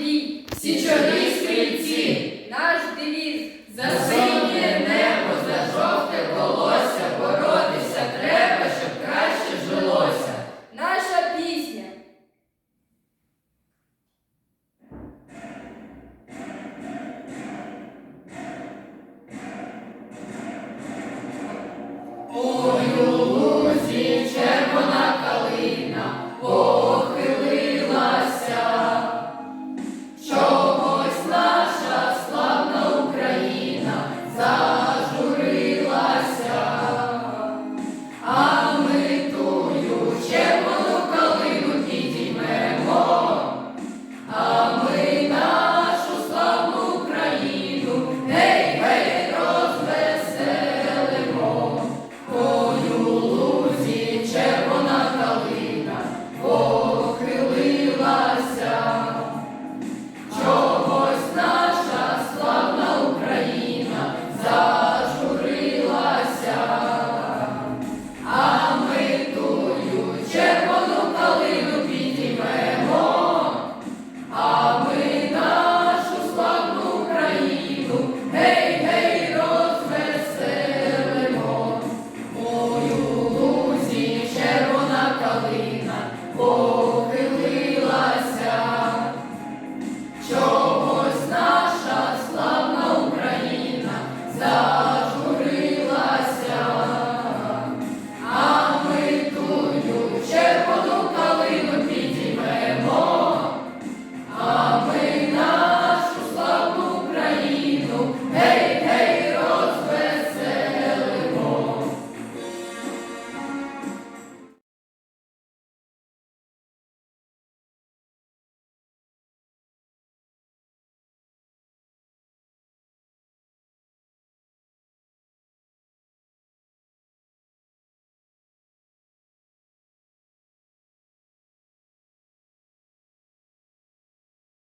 злій, січові стрільці, наш девіз за синє небо, за жовте колося, боротися треба, щоб краще жилося. Наша пісня. Ой,